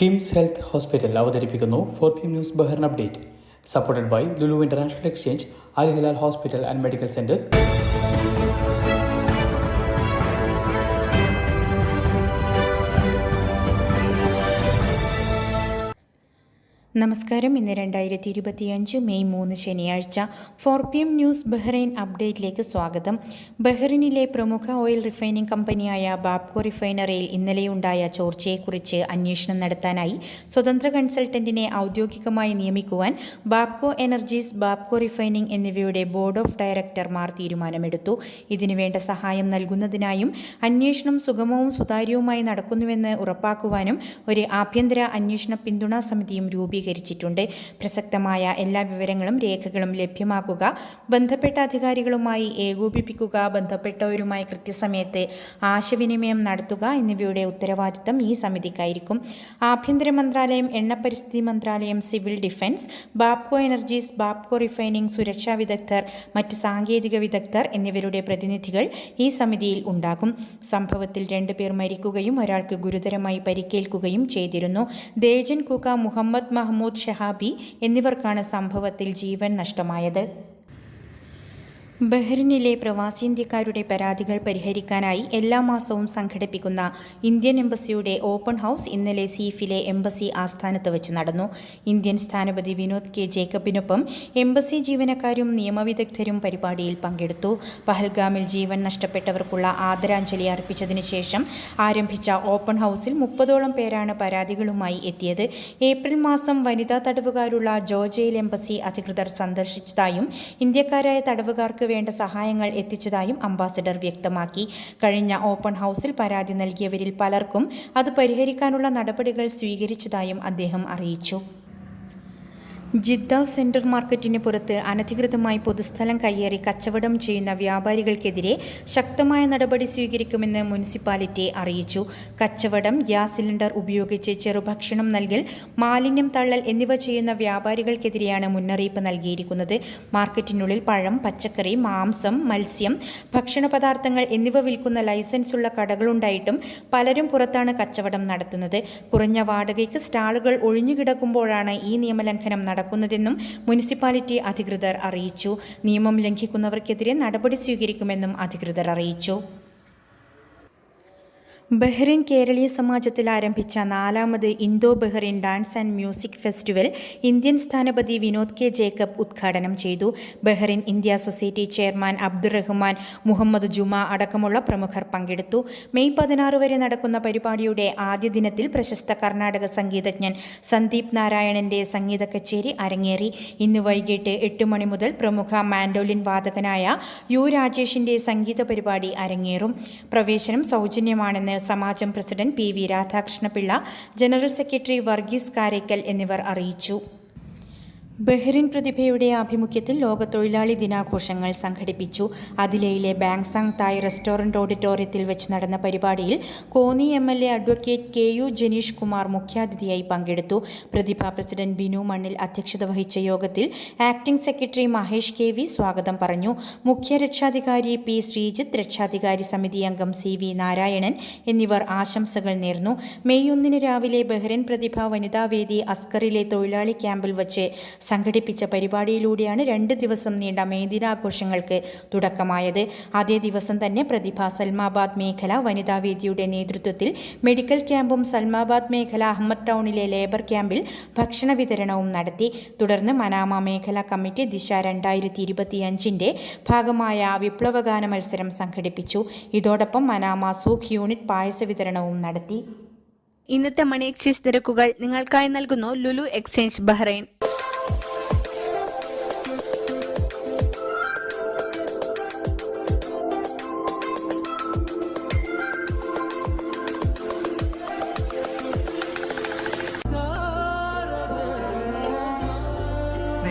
KIMS health hospital അവതരിപ്പിക്കുന്നു four P news Bahrain update. Supported by Lulu international exchange Al Hilal hospital and medical centres. നമസ്കാരം. ഇന്ന് രണ്ടായിരത്തി ഇരുപത്തിയഞ്ച് May മൂന്ന് ശനിയാഴ്ച four P M news Bahrain അപ്ഡേറ്റിലേക്ക് സ്വാഗതം. ബഹ്റിനിലെ പ്രമുഖ ഓയിൽ റിഫൈനിംഗ് കമ്പനിയായ ബാബ്കോ റിഫൈനറിയിൽ ഇന്നലെയുണ്ടായ ചോർച്ചയെക്കുറിച്ച് അന്വേഷണം നടത്താനായി സ്വതന്ത്ര കൺസൾട്ടന്റിനെ ഔദ്യോഗികമായി നിയമിക്കുവാൻ ബാബ്കോ എനർജീസ് ബാബ്കോ റിഫൈനിംഗ് എന്നിവയുടെ ബോർഡ് ഓഫ് ഡയറക്ടർമാർ തീരുമാനമെടുത്തു. ഇതിനുവേണ്ട സഹായം നൽകുന്നതിനായും അന്വേഷണം സുഗമവും സുതാര്യവുമായി നടക്കുന്നുവെന്ന് ഉറപ്പാക്കുവാനും ഒരു ആഭ്യന്തര അന്വേഷണ പിന്തുണാ സമിതിയും രൂപീകരിച്ചിട്ടുണ്ട് പ്രസക്തമായ എല്ലാ വിവരങ്ങളും രേഖകളും ലഭ്യമാക്കുക ബന്ധപ്പെട്ട അധികാരികളുമായി ഏകോപിപ്പിക്കുക ബന്ധപ്പെട്ടവരുമായി കൃത്യസമയത്ത് ആശയവിനിമയം നടത്തുക എന്നിവയുടെ ഉത്തരവാദിത്തം ഈ സമിതിക്കായിരിക്കും. ആഭ്യന്തര മന്ത്രാലയം എണ്ണ പരിസ്ഥിതി മന്ത്രാലയം civil defence Bapco energies Bapco refining സുരക്ഷാ വിദഗ്ധർ മറ്റ് സാങ്കേതിക വിദഗ്ധർ എന്നിവരുടെ പ്രതിനിധികൾ ഈ സമിതിയിൽ ഉണ്ടാകും. സംഭവത്തിൽ രണ്ടുപേർ മരിക്കുകയും ഒരാൾക്ക് ഗുരുതരമായി പരിക്കേൽക്കുകയും ചെയ്തിരുന്നു. ദേജൻ കുക മുഹമ്മദ് മഹ്മൂദ് ഷഹാബി എന്നിവർക്കാണ് സംഭവത്തിൽ ജീവൻ നഷ്ടമായത് ബഹ്റിനിലെ പ്രവാസി ഇന്ത്യക്കാരുടെ പരാതികൾ പരിഹരിക്കാനായി എല്ലാ മാസവും സംഘടിപ്പിക്കുന്ന ഇന്ത്യൻ എംബസിയുടെ ഓപ്പൺ ഹൗസ് ഇന്നലെ സീഫിലെ എംബസി ആസ്ഥാനത്ത് വെച്ച് നടന്നു. ഇന്ത്യൻ സ്ഥാനപതി വിനോദ് കെ. ജേക്കബിനൊപ്പം എംബസി ജീവനക്കാരും നിയമവിദഗ്ധരും പരിപാടിയിൽ പങ്കെടുത്തു. പഹൽഗാമിൽ ജീവൻ നഷ്ടപ്പെട്ടവർക്കുള്ള ആദരാഞ്ജലി അർപ്പിച്ചതിന് ശേഷം ആരംഭിച്ച ഓപ്പൺ ഹൗസിൽ മുപ്പതോളം പേരാണ് പരാതികളുമായി എത്തിയത്. ഏപ്രിൽ മാസം വനിതാ തടവുകാരുള്ള ജോർജയിൽ എംബസി അധികൃതർ സന്ദർശിച്ചതായും ഇന്ത്യക്കാരായ തടവുകാർക്ക് വേണ്ട സഹായങ്ങൾ എത്തിച്ചതായും അംബാസിഡർ വ്യക്തമാക്കി. കഴിഞ്ഞ ഓപ്പൺ ഹൗസിൽ പരാതി നൽകിയവരിൽ പലർക്കും അത് പരിഹരിക്കാനുള്ള നടപടികൾ സ്വീകരിച്ചതായും അദ്ദേഹം അറിയിച്ചു. ജിദ്ദ സെൻട്രൽ മാർക്കറ്റിന് പുറത്ത് അനധികൃതമായി പൊതുസ്ഥലം കയ്യേറി കച്ചവടം ചെയ്യുന്ന വ്യാപാരികൾക്കെതിരെ ശക്തമായ നടപടി സ്വീകരിക്കുമെന്ന് മുനിസിപ്പാലിറ്റി അറിയിച്ചു. കച്ചവടം ഗ്യാസ് സിലിണ്ടർ ഉപയോഗിച്ച് ചെറുഭക്ഷണം നൽകൽ മാലിന്യം തള്ളൽ എന്നിവ ചെയ്യുന്ന വ്യാപാരികൾക്കെതിരെയാണ് മുന്നറിയിപ്പ് നൽകിയിരിക്കുന്നത്. മാർക്കറ്റിനുള്ളിൽ പഴം പച്ചക്കറി മാംസം മത്സ്യം ഭക്ഷണ പദാർത്ഥങ്ങൾ എന്നിവ വിൽക്കുന്ന ലൈസൻസ് ഉള്ള കടകളുണ്ടായിട്ടും പലരും പുറത്താണ് കച്ചവടം നടത്തുന്നത്. കുറഞ്ഞ വാടകയ്ക്ക് സ്റ്റാളുകൾ ഒഴിഞ്ഞുകിടക്കുമ്പോഴാണ് ഈ നിയമലംഘനം നടക്കുന്നതെന്നും മുനിസിപ്പാലിറ്റി അധികൃതർ അറിയിച്ചു. നിയമം ലംഘിക്കുന്നവർക്കെതിരെ നടപടി സ്വീകരിക്കുമെന്നും അധികൃതർ അറിയിച്ചു. ബഹ്റിൻ കേരളീയ സമാജത്തിൽ ആരംഭിച്ച നാലാമത് Indo Bahrain dance and music festival Indian സ്ഥാനപതി വിനോദ് കെ ജേക്കബ് ഉദ്ഘാടനം ചെയ്തു. Bahrain India society chairman Abdulrahman Mohammed Juma അടക്കമുള്ള പ്രമുഖർ പങ്കെടുത്തു. മെയ് പതിനാറ് വരെ നടക്കുന്ന പരിപാടിയുടെ ആദ്യ ദിനത്തിൽ പ്രശസ്ത കർണാടക സംഗീതജ്ഞൻ സന്ദീപ് നാരായണന്റെ സംഗീത കച്ചേരി അരങ്ങേറി. ഇന്ന് വൈകിട്ട് എട്ട് മണി മുതൽ പ്രമുഖ മാൻഡോലിൻ വാദകനായ യു രാജേഷിന്റെ സംഗീത പരിപാടി അരങ്ങേറും. പ്രവേശനം സൗജന്യമാണെന്ന് Samajam president P V Radhakrishnapillai general secretary Varghese Karakkal എന്നിവർ അറിയിച്ചു. ബഹ്റിൻ പ്രതിഭയുടെ ആഭിമുഖ്യത്തിൽ ലോക തൊഴിലാളി ദിനാഘോഷങ്ങൾ സംഘടിപ്പിച്ചു. അതിലയിലെ ബാങ്സാങ് തായ് റെസ്റ്റോറന്റ് ഓഡിറ്റോറിയത്തിൽ വെച്ച് നടന്ന പരിപാടിയിൽ Konni M L A advocate K U Janeesh Kumar മുഖ്യാതിഥിയായി പങ്കെടുത്തു. പ്രതിഭ പ്രസിഡന്റ് ബിനു മണ്ണിൽ അധ്യക്ഷത വഹിച്ച യോഗത്തിൽ acting secretary Mahesh K V സ്വാഗതം പറഞ്ഞു. മുഖ്യ രക്ഷാധികാരി പി ശ്രീജിത്ത് രക്ഷാധികാരി സമിതി അംഗം സി വി നാരായണൻ എന്നിവർ ആശംസകൾ നേർന്നു. മെയ് ഒന്നിന് രാവിലെ ബഹ്റിൻ പ്രതിഭ വനിതാവേദി അസ്കറിലെ തൊഴിലാളി ക്യാമ്പിൽ വച്ച് സംഘടിപ്പിച്ച പരിപാടിയിലൂടെയാണ് രണ്ട് ദിവസം നീണ്ട മേദിനാഘോഷങ്ങൾക്ക് ദിനാഘോഷങ്ങൾക്ക് തുടക്കമായത്. അതേ ദിവസം തന്നെ പ്രതിഭ സൽമാബാദ് മേഖല വനിതാ വേദിയുടെ നേതൃത്വത്തിൽ മെഡിക്കൽ ക്യാമ്പും സൽമാബാദ് മേഖല അഹമ്മദ് ടൗണിലെ ലേബർ ക്യാമ്പിൽ ഭക്ഷണ വിതരണവും നടത്തി. തുടർന്ന് മനാമ മേഖല കമ്മിറ്റി ദിശ രണ്ടായിരത്തി ഇരുപത്തിയഞ്ചിന്റെ ഭാഗമായ വിപ്ലവഗാന മത്സരം സംഘടിപ്പിച്ചു. ഇതോടൊപ്പം മനാമ സൂഖ് യൂണിറ്റ് പായസ വിതരണവും നടത്തി. ഇന്നത്തെ മണി എക്സ്ചേഞ്ച് നിരക്കുകൾ നിങ്ങൾക്കായി നൽകുന്നു Lulu exchange Bahrain.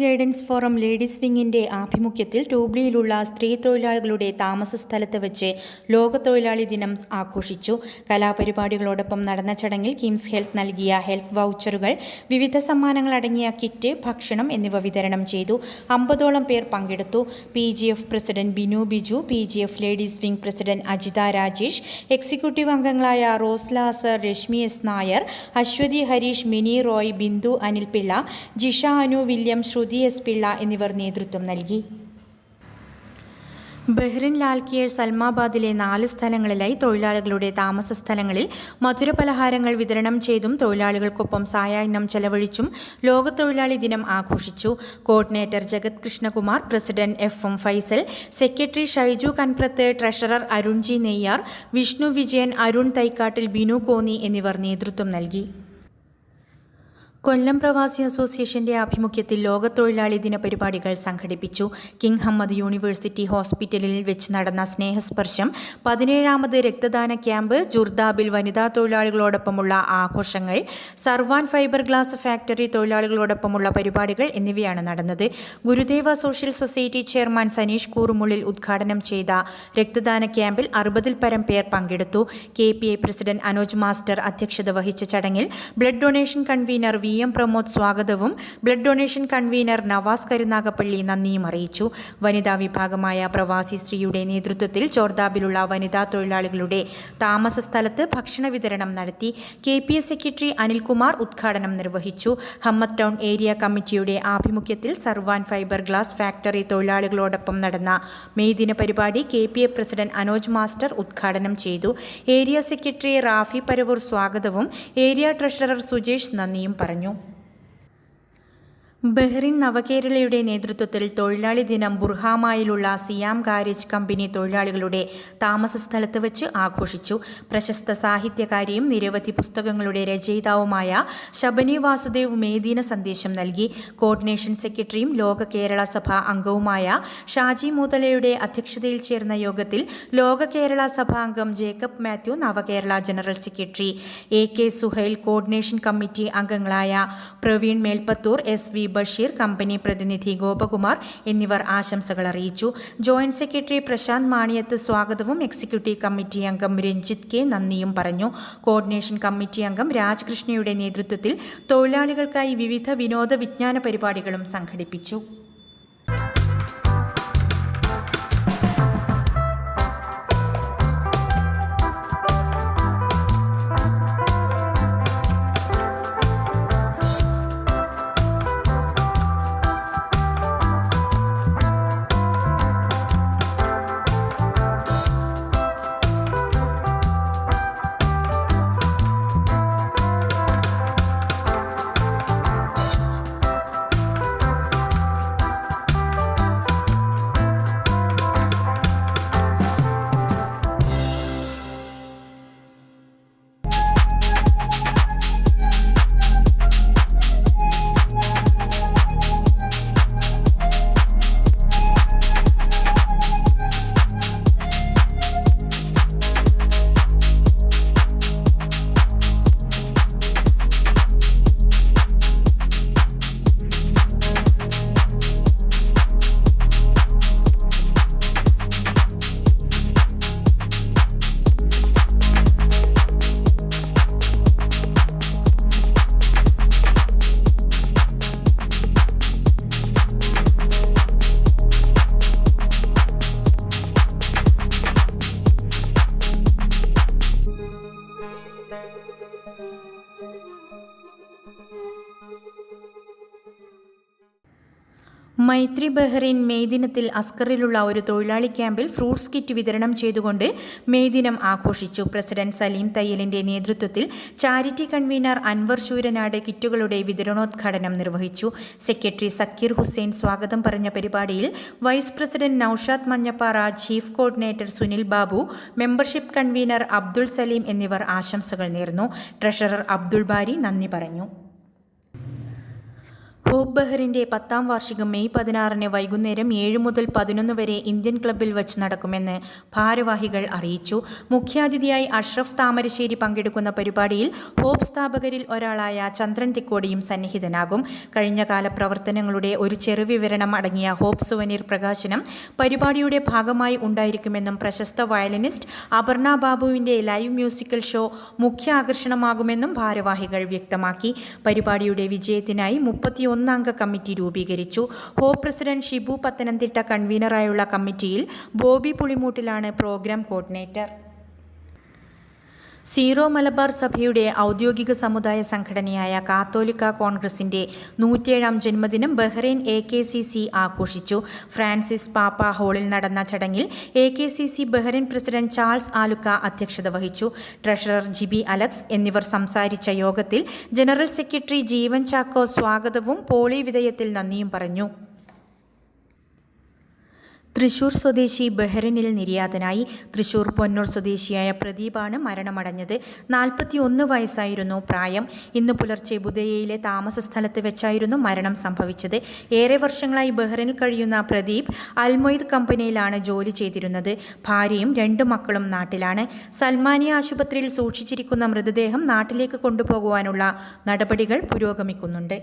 Guidance forum ladies വിങ്ങിന്റെ ആഭിമുഖ്യത്തിൽ ടൂബ്ലിയിലുള്ള സ്ത്രീ തൊഴിലാളികളുടെ താമസ സ്ഥലത്ത് വെച്ച് ലോക തൊഴിലാളി ദിനം ആഘോഷിച്ചു. കലാപരിപാടികളോടൊപ്പം നടന്ന ചടങ്ങിൽ കിംസ് ഹെൽത്ത് നൽകിയ ഹെൽത്ത് വൗച്ചറുകൾ വിവിധ സമ്മാനങ്ങൾ അടങ്ങിയ കിറ്റ് ഭക്ഷണം എന്നിവ വിതരണം ചെയ്തു. അമ്പതോളം പേർ പങ്കെടുത്തു. P G F president Binu Biju P G F ladies wing president Ajitha Rajesh executive അംഗങ്ങളായ Rosla sir Rashmi S Nair Aswathi Harish Mini Roy Bindu Anil Pillai Jisha Anu William Shruthi S Pillai എന്നിവർ നേതൃത്വം നൽകി. Bahrain ലാൽക്കിയർ സൽമാബാദിലെ നാല് സ്ഥലങ്ങളിലായി തൊഴിലാളികളുടെ താമസ സ്ഥലങ്ങളിൽ മധുരപലഹാരങ്ങൾ വിതരണം ചെയ്തും തൊഴിലാളികൾക്കൊപ്പം സായാഹ്നം ചെലവഴിച്ചും ലോക തൊഴിലാളി ദിനം ആഘോഷിച്ചു. Coordinator Jagath Krishnakumar president F M Faisal secretary Shaiju Kanprath treasurer Arunji Neyyar Vishnu Vijayan Arun Thaikkattil Binu Konni എന്നിവർ നേതൃത്വം നൽകി. കൊല്ലം പ്രവാസി അസോസിയേഷന്റെ ആഭിമുഖ്യത്തിൽ ലോക തൊഴിലാളി ദിന പരിപാടികൾ സംഘടിപ്പിച്ചു. കിങ് ഹമ്മദ് യൂണിവേഴ്സിറ്റി ഹോസ്പിറ്റലിൽ വെച്ച് നടന്ന സ്നേഹസ്പർശം പതിനേഴാമത് രക്തദാന ക്യാമ്പ് ജുർദാബിൽ വനിതാ തൊഴിലാളികളോടൊപ്പമുള്ള ആഘോഷങ്ങൾ സർവാൻ ഫൈബർ ഗ്ലാസ് ഫാക്ടറി തൊഴിലാളികളോടൊപ്പമുള്ള പരിപാടികൾ എന്നിവയാണ് നടന്നത്. Gurudeva social society chairman Saneesh Koorumullil ഉദ്ഘാടനം ചെയ്ത രക്തദാന ക്യാമ്പിൽ അറുപതിൽ പരം പേർ പങ്കെടുത്തു. കെ പ്രസിഡന്റ് അനോജ് മാസ്റ്റർ അധ്യക്ഷത വഹിച്ച ചടങ്ങിൽ blood donation convener V. M Pramod സ്വാഗതവും. Blood donation convener Navas Karunagappally നന്ദിയും അറിയിച്ചു. വനിതാ വിഭാഗമായ പ്രവാസി സ്ത്രീയുടെ നേതൃത്വത്തിൽ ചോർദാബിലുള്ള വനിതാ തൊഴിലാളികളുടെ താമസ സ്ഥലത്ത് ഭക്ഷണ വിതരണം നടത്തി K P S secretary Anilkumar ഉദ്ഘാടനം നിർവഹിച്ചു. ഹമ്മത്ത് ടൗൺ ഏരിയ കമ്മിറ്റിയുടെ ആഭിമുഖ്യത്തിൽ സർവാൻ ഫൈബർ ഗ്ലാസ് ഫാക്ടറി തൊഴിലാളികളോടൊപ്പം നടന്ന മെയ്ദിന പരിപാടി K P A president Anoj master ഉദ്ഘാടനം ചെയ്തു. ഏരിയ സെക്രട്ടറി റാഫി പരവൂർ സ്വാഗതവും ഏരിയ ട്രഷറർ സുജേഷ് നന്ദിയും പറഞ്ഞു. caminho. ബഹ്റിൻ നവകേരളയുടെ നേതൃത്വത്തിൽ തൊഴിലാളി ദിനം ബുർഹാമായിലുള്ള സിയാം ഗാരേജ് കമ്പനി തൊഴിലാളികളുടെ താമസ സ്ഥലത്ത് വെച്ച് ആഘോഷിച്ചു. പ്രശസ്ത സാഹിത്യകാരിയും നിരവധി പുസ്തകങ്ങളുടെ രചയിതാവുമായ ശബനി വാസുദേവ് മേദീന സന്ദേശം നൽകി. കോർഡിനേഷൻ സെക്രട്ടറിയും ലോക കേരള സഭ അംഗവുമായ ഷാജി മൂതലയുടെ അധ്യക്ഷതയിൽ ചേർന്ന യോഗത്തിൽ ലോക കേരള സഭ അംഗം Jacob Mathew Navakerala general secretary A K Suhail coordination committee അംഗങ്ങളായ Praveen Melpathur S V Basheer company പ്രതിനിധി ഗോപകുമാർ എന്നിവർ ആശംസകൾ അറിയിച്ചു. ജോയിന്റ് സെക്രട്ടറി പ്രശാന്ത് മാണിയത്ത് സ്വാഗതവും എക്സിക്യൂട്ടീവ് കമ്മിറ്റി അംഗം രഞ്ജിത്ത് കെ നന്ദിയും പറഞ്ഞു. കോർഡിനേഷൻ കമ്മിറ്റി അംഗം രാജകൃഷ്ണയുടെ നേതൃത്വത്തിൽ തൊഴിലാളികൾക്കായി വിവിധ വിനോദ വിജ്ഞാന പരിപാടികളും സംഘടിപ്പിച്ചു. മൈത്രി ബഹ്റിൻ മെയ് ദിനത്തിൽ അസ്കറിലുള്ള ഒരു തൊഴിലാളി ക്യാമ്പിൽ ഫ്രൂട്ട്സ് കിറ്റ് വിതരണം ചെയ്തുകൊണ്ട് മെയ് ദിനം ആഘോഷിച്ചു. പ്രസിഡന്റ് സലീം തയ്യലിന്റെ നേതൃത്വത്തിൽ ചാരിറ്റി കൺവീനർ അൻവർ ശൂരനാട് കിറ്റുകളുടെ വിതരണോദ്ഘാടനം നിർവഹിച്ചു. സെക്രട്ടറി സക്കീർ ഹുസൈൻ സ്വാഗതം പറഞ്ഞ പരിപാടിയിൽ vice president Naushad Manjappara chief coordinator Sunil Babu membership convener Abdul Saleem എന്നിവർ ആശംസകൾ നേർന്നു. ട്രഷറർ അബ്ദുൾ ബാരി നന്ദി പറഞ്ഞു. ഹോപ്പ് ബെഹറിന്റെ പത്താം വാർഷികം മെയ് പതിനാറിന് വൈകുന്നേരം ഏഴ് മുതൽ പതിനൊന്ന് വരെ ഇന്ത്യൻ ക്ലബ്ബിൽ വച്ച് നടക്കുമെന്ന് ഭാരവാഹികൾ അറിയിച്ചു. മുഖ്യാതിഥിയായി അഷ്റഫ് താമരശ്ശേരി പങ്കെടുക്കുന്ന പരിപാടിയിൽ ഹോബ് സ്ഥാപകരിൽ ഒരാളായ ചന്ദ്രൻ തിക്കോടിയും സന്നിഹിതനാകും. കഴിഞ്ഞകാല പ്രവർത്തനങ്ങളുടെ ഒരു ചെറുവിവരണം അടങ്ങിയ ഹോബ് സുവനീർ പ്രകാശനം പരിപാടിയുടെ ഭാഗമായി ഉണ്ടായിരിക്കുമെന്നും പ്രശസ്ത വയലിനിസ്റ്റ് അപർണ ബാബുവിന്റെ ലൈവ് മ്യൂസിക്കൽ ഷോ മുഖ്യ ആകർഷണമാകുമെന്നും ഭാരവാഹികൾ വ്യക്തമാക്കി. പരിപാടിയുടെ വിജയത്തിനായി മുപ്പത്തിയൊന്നംഗ കമ്മിറ്റി രൂപീകരിച്ചു. ഹോ പ്രസിഡന്റ് ഷിബു പത്തനംതിട്ട കൺവീനറായുള്ള കമ്മിറ്റിയിൽ ബോബി പുളിമൂട്ടിലാണ് പ്രോഗ്രാം കോർഡിനേറ്റർ. സീറോ മലബാർ സഭയുടെ ഔദ്യോഗിക സമുദായ സംഘടനയായ കാത്തോലിക്ക കോൺഗ്രസിന്റെ നൂറ്റിയേഴാം ജന്മദിനം Bahrain A K C C ആഘോഷിച്ചു. ഫ്രാൻസിസ് പാപ്പ ഹാളിൽ നടന്ന ചടങ്ങിൽ A K C C Bahrain president Charles Alukka അധ്യക്ഷത വഹിച്ചു. ട്രഷറർ ജിബി അലക്സ് എന്നിവർ സംസാരിച്ച യോഗത്തിൽ ജനറൽ സെക്രട്ടറി ജീവൻ ചാക്കോ സ്വാഗതവും പോളി വിധേയത്തിൽ നന്ദിയും പറഞ്ഞു. തൃശൂർ സ്വദേശി ബഹ്റിനിൽ നിര്യാതനായി. തൃശൂർ പൊന്നൂർ സ്വദേശിയായ പ്രദീപാണ് മരണമടഞ്ഞത്. നാൽപ്പത്തിയൊന്ന് വയസ്സായിരുന്നു പ്രായം. ഇന്ന് പുലർച്ചെ ബുദയയിലെ താമസ സ്ഥലത്ത് വെച്ചായിരുന്നു മരണം സംഭവിച്ചത്. ഏറെ വർഷങ്ങളായി ബഹ്റിനിൽ കഴിയുന്ന പ്രദീപ് അൽമൊയ്ദ് കമ്പനിയിലാണ് ജോലി ചെയ്തിരുന്നത്. ഭാര്യയും രണ്ട് മക്കളും നാട്ടിലാണ്. സൽമാനിയ ആശുപത്രിയിൽ സൂക്ഷിച്ചിരിക്കുന്ന മൃതദേഹം നാട്ടിലേക്ക് കൊണ്ടുപോകുവാനുള്ള നടപടികൾ പുരോഗമിക്കുന്നുണ്ട്.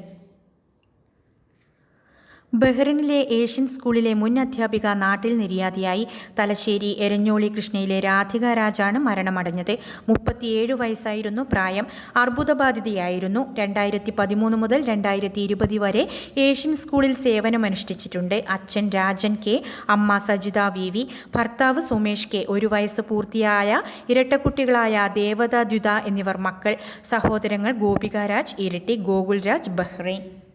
ബഹ്റിനിലെ ഏഷ്യൻ സ്കൂളിലെ മുൻ അധ്യാപിക നാട്ടിൽ നിര്യാതിയായി. തലശ്ശേരി എരഞ്ഞോളി കൃഷ്ണയിലെ രാധിക രാജാണ് മരണമടഞ്ഞത്. മുപ്പത്തിയേഴ് വയസ്സായിരുന്നു പ്രായം. അർബുദബാധിതയായിരുന്നു. രണ്ടായിരത്തി പതിമൂന്ന് മുതൽ രണ്ടായിരത്തി ഇരുപത് വരെ ഏഷ്യൻ സ്കൂളിൽ സേവനമനുഷ്ഠിച്ചിട്ടുണ്ട്. അച്ഛൻ രാജൻ കെ അമ്മ സജിത വി വി ഭർത്താവ് സുമേഷ് കെ ഒരു വയസ്സ് പൂർത്തിയായ ഇരട്ടക്കുട്ടികളായ ദേവത ദ്യുത എന്നിവർ മക്കൾ. സഹോദരങ്ങൾ ഗോപിക രാജ് ഇരട്ടി ഗോകുൽരാജ് ബഹ്റൈൻ.